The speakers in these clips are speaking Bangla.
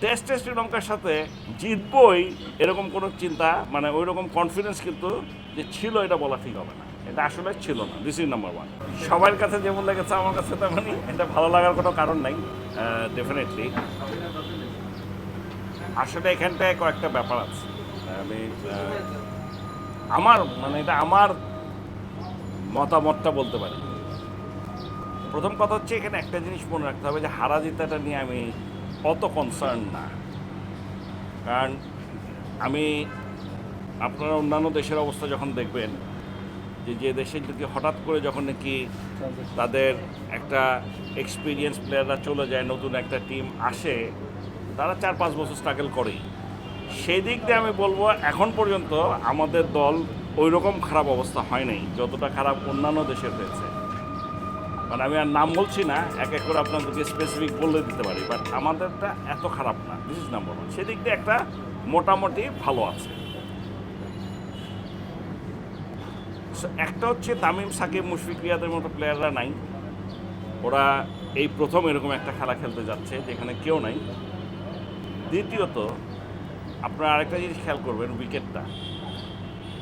টেস্টে শ্রীলঙ্কার সাথে জিতবই এরকম কোনো চিন্তা মানে ওই রকম কনফিডেন্স কিন্তু যে ছিল এটা বলা ঠিক হবে না। এটা আসলে ছিল না। দিস ইজ নাম্বার ওয়ান সবার কাছে যেমন লেগেছে, আমার কাছে তেমনই। এটা ভালো লাগার কোনো কারণ নাই। ডেফিনেটলি আসলে এখানটায় কয়েকটা ব্যাপার আছে। আমি আমার মানে এটা আমার মতামতটা বলতে পারি। প্রথম কথা হচ্ছে এখানে একটা জিনিস মনে রাখতে হবে যে হারা জিতাটা নিয়ে আমি অত কনসার্ন না। কারণ আমি আপনারা অন্যান্য দেশের অবস্থা যখন দেখবেন, যে যে দেশে যদি হঠাৎ করে যখন নাকি তাদের একটা এক্সপিরিয়েন্স প্লেয়াররা চলে যায়, নতুন একটা টিম আসে, তারা চার পাঁচ বছর স্ট্রাগল করেই। সেই দিক দিয়ে আমি বলব, এখন পর্যন্ত আমাদের দল ওই রকম খারাপ অবস্থা হয় নাই, যতটা খারাপ অন্যান্য দেশের হয়েছে। মানে আমি আর নাম বলছি না, এক এক করে আপনাদেরকে স্পেসিফিক বলে দিতে পারি বাট আমাদেরটা এত খারাপ না দিস ইজ নাম্বার ওয়ান সেদিক দিয়ে একটা মোটামুটি ভালো আছে। একটা হচ্ছে তামিম, সাকিব, মুশফিক, রিয়াদের মতো প্লেয়াররা নাই। ওরা এই প্রথম এরকম একটা খেলা খেলতে যাচ্ছে, যেখানে কেউ নাই। দ্বিতীয়ত, আপনারা আরেকটা জিনিস খেয়াল করবেন উইকেটটা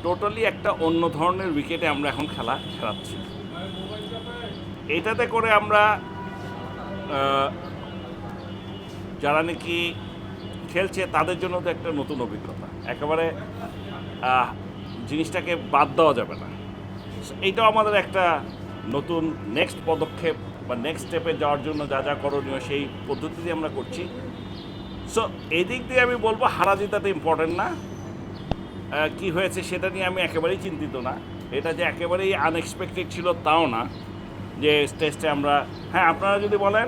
টোটালি একটা অন্য ধরনের উইকেটে আমরা এখন খেলা খেলাচ্ছি। এটাতে করে আমরা যারা নাকি খেলছে তাদের জন্য তো একটা নতুন অভিজ্ঞতা। একেবারে জিনিসটাকে বাদ দেওয়া যাবে না। এইটাও আমাদের একটা নতুন নেক্সট পদক্ষেপ বা নেক্সট স্টেপে যাওয়ার জন্য যা যা করণীয় সেই পদ্ধতিতে আমরা করছি। সো এদিক দিয়ে আমি বলব, হারা জিতাটা ইম্পর্টেন্ট না। কি হয়েছে সেটা নিয়ে আমি একেবারেই চিন্তিত না। এটা যে একেবারেই আনএক্সপেক্টেড ছিল তাও না। যে টেস্টে আমরা হ্যাঁ আপনারা যদি বলেন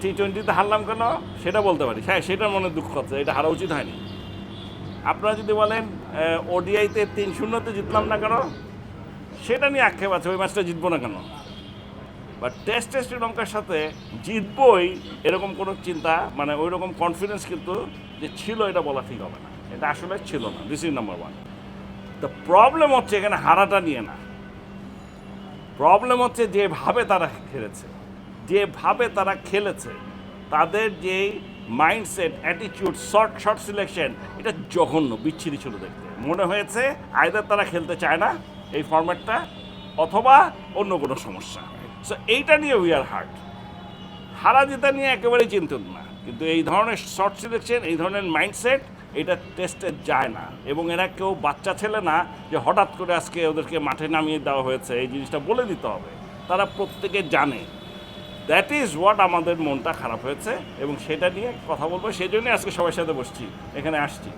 টি টোয়েন্টিতে হারলাম কেন, সেটা বলতে পারি। হ্যাঁ সেটার মনে দুঃখ হচ্ছে, এটা হারা উচিত হয়নি। আপনারা যদি বলেন ওডিআইতে তিন শূন্যতে জিতলাম না কেন, সেটা নিয়ে আক্ষেপ আছে, ওই ম্যাচটা জিতবো না কেন? বা টেস্টে শ্রীলঙ্কার সাথে জিতবই এরকম কোনো চিন্তা মানে ওই রকম কনফিডেন্স কিন্তু যে ছিল এটা বলা ঠিক হবে না। এটা আসলে ছিল না। This is number one the problem হচ্ছে এখানে হারাটা নিয়ে না। প্রবলেম হচ্ছে যেভাবে তারা খেলেছে যেভাবে তারা খেলেছে, তাদের যে mindset attitude short short selection এটা জঘন্য, বিচ্ছিরি ছিল দেখতে। মনে হয়েছে আয়দার তারা খেলতে চায় না এই ফর্ম্যাটটা অথবা অন্য কোনো সমস্যা। সো এইটা নিয়ে উই আর হার্ট হারা জেতা নিয়ে একেবারেই চিন্তিত না। কিন্তু এই ধরনের শর্ট সিলেকশন এই ধরনের মাইন্ডসেট এটা টেস্টে যায় না। এবং এরা কেউ বাচ্চা ছেলে না যে হঠাৎ করে আজকে ওদেরকে মাঠে নামিয়ে দেওয়া হয়েছে, এই জিনিসটা বলে দিতে হবে। তারা প্রত্যেকে জানে। দ্যাট ইজ হোয়াট আমাদের মনটা খারাপ হয়েছে এবং সেটা নিয়ে কথা বলব। সেই জন্যই আজকে সবার সাথে বসছি, এখানে আসছি।